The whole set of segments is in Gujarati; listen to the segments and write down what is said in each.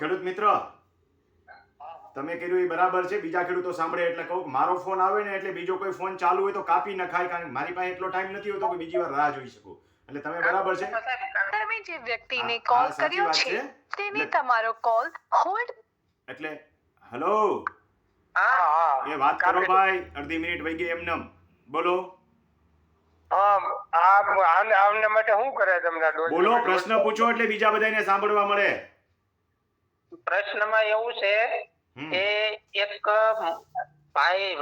ખેડૂત મિત્ર? તમે કર્યું એ બરાબર છે. બીજા ખેડૂતો સાંભળે એટલે કહું મારો ફોન આવે ને એટલે બીજો કોઈ ફોન ચાલુ હોય તો કાપી નખાય કારણ કે મારી પાસે એટલો ટાઈમ નથી હોતો કે બીજી વાર રાહ જોઈ શકું. એટલે તમે બરાબર છે. તમે જે વ્યક્તિને કોલ કર્યો છે. તેને તમારો કોલ હોલ્ડ એટલે હલો એ વાત કરો ભાઈ. અડધી મિનિટ વહી ગઈ એમનેમ બોલો. આમ આમ આમને આમને માટે શું કરે તમને બોલો પ્રશ્ન પૂછો એટલે બીજા બધાને સાંભળવા મળે. પ્રશ્નમાં એવું છે કે એક ભાઈ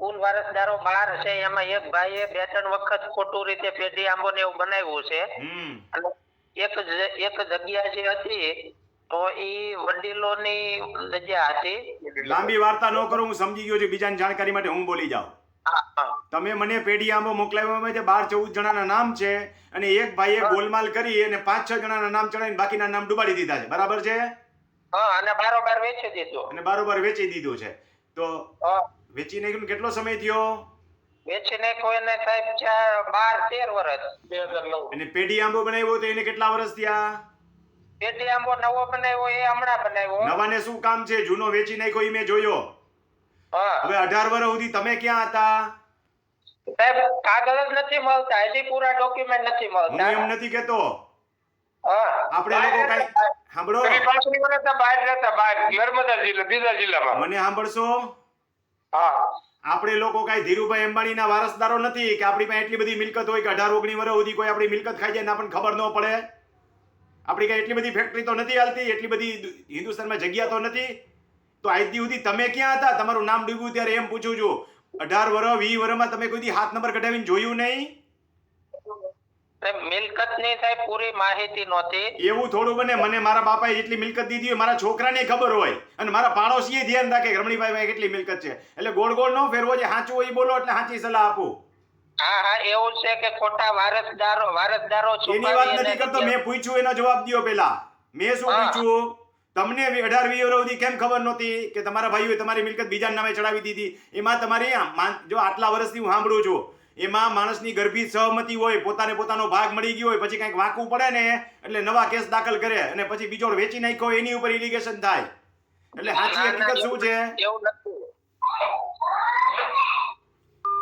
કુલ વારસદારો બાર છે એમાં એક ભાઈએ બે ત્રણ વખત ખોટું રીતે પેઢી આંબો ને એવું બનાવ્યું છે. અને એક એક જગ્યા જે હતી તો ઈ વડીલોની જગ્યા હતી. લાંબી વાર્તા ન કરો હું સમજી ગયો છું બીજાની જાણકારી માટે હું બોલી જાઉં. તમે મને પેઢી આંબો મોકલાવ્યો છે બાર ચૌદ જણાના નામ છે અને એક ભાઈએ ગોલમાલ કરી અને પાંચ છ જણાના નામ ચડાવીને બાકીના નામ ડુબાડી દીધા છે. બરાબર છે? હા અને બારોબાર વેચી દીધો. અને બારોબાર વેચી દીધું છે. તો હા, વેચી નાખ્યું કેટલો સમય થયો? વેચી નાખ્યું એને સાહેબ ચાર બાર તેર વર્ષ બે હજાર નવ. અને પેઢી આંબો બનાવ્યો તો એને કેટલા વર્ષ થયા? પેઢી આંબો નવો બનાવ્યો એ હમણાં બનાવ્યો. નવાને શું કામ છે? જૂનો વેચી નાખ્યો એ મેં જોયો. હવે અઢાર વર્ષ સુધી તમે ક્યાં હતા? સાહેબ કાગળ જ નથી મળતા હજી પૂરા ડોક્યુમેન્ટ નથી હું મળતા. એમ નથી કેતો હા. આપણે લોકો કઈ સાંભળો. તમે બહાર રહેતા બહાર. નર્મદા જિલ્લા બીજા જિલ્લામાં. મને સાંભળશો? હા. આપણે લોકો કાંઈ ધીરુભાઈ અંબાણીના વારસદારો નથી કે આપણી પાસે એટલી બધી મિલકત હોય કે અઢાર ઓગણી વર્ષ સુધી કોઈ આપણી મિલકત ખાઈ જાય ને આપણને ખબર ન પડે? આપણી કાંઈ એટલી બધી ફેક્ટરી તો નથી હાલતી એટલી બધી હિન્દુસ્તાનમાં જગ્યા તો નથી? તો આજથી સુધી તમે ક્યાં હતા? તમારું નામ ડૂબ્યું ત્યારે એમ પૂછું છું. અઢાર વર્ષ વીસ વર્ષમાં તમે કોઈ હાથ નંબર કઢાવીને જોયું નહીં? સાહેબ મિલકતની સાહેબ પૂરી માહિતી નહોતી. એવું થોડું બને મને મારા બાપાએ જેટલી મિલકત દીધી હોય મારા છોકરાને ખબર હોય. અને મારા પાડોશીએ ધ્યાન રાખે રમણીભાઈ કેટલી મિલકત છે. એટલે ગોળ ગોળ ન ફેરવો જે સાચું હોય બોલો એટલે સાચી સલાહ આપો. હા હા એવું છે કે ખોટા વારસદારો વારસદારો એની વાત નથી કરતો મેં પૂછ્યું એનો જવાબ દિયો પેલા. મેં શું. પૂછ્યું? તમને અઢાર વીસ સુધી કેમ ખબર નહોતી કે તમારા ભાઈઓએ તમારી મિલકત બીજા નામે ચડાવી દીધી? એમાં તમારી જો આટલા વર્ષથી હું સાંભળું છું એમાં માણસની ગર્ભી સહમતી હોય પોતાને પોતાનો ભાગ મળી ગયો હોય પછી કંઈક વાંકવું પડે ને એટલે નવા કેસ દાખલ કરે અને પછી બીજો વેચી નાખ્યો એની ઉપર ઇલિગેશન થાય. એટલે સાચી હકીકત શું છે?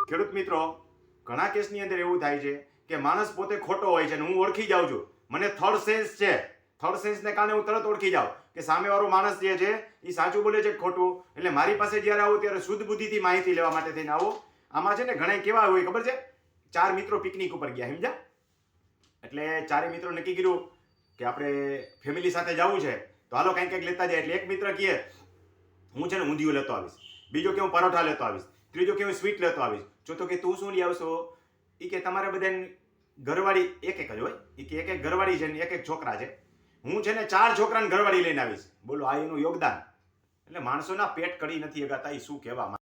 ખેડૂત મિત્રો ઘણા કેસની અંદર એવું થાય છે કે માણસ પોતે ખોટો હોય છે અને હું ઓળખી જાઉં છું. મને થર્ડ સેન્સ છે. થર્ડ સેન્સને કારણે હું તરત ઓળખી જાઉં કે સામેવાળો માણસ જે છે એ સાચું બોલે છે ખોટું? એટલે મારી પાસે જ્યારે આવું ત્યારે શુદ્ધ બુદ્ધિથી માહિતી લેવા માટે થઈને આવો. આમાં છે ને ઘણા કેવા હોય ખબર છે? ચાર મિત્રો પિકનિક ઉપર ગયા, સમજ્યા? એટલે ચારે મિત્રો નક્કી કર્યું કે આપણે ફેમિલી સાથે જવું છે. તો હાલો કંઈક કંઈક લેતા જાય. એટલે એક મિત્ર કહે, હું છે ને ઊંધિયું લેતો આવીશ. બીજો કે હું પરોઠા લેતો આવીશ. ત્રીજો કે હું સ્વીટ લેતો આવીશ. ચોથો કે, તું શું લઈ આવશો? એ કે, તમારે બધાને ઘરવાળી એક એક જ હોય. એ કે, એક એક ઘરવાળી છે ને એક એક છોકરા છે. હું છે ને ચાર છોકરાને ઘરવાળી લઈને આવીશ. બોલો, આ એનું યોગદાન. એટલે માણસોના પેટ કડી નથી અગાતા એ શું કહેવા માંગે.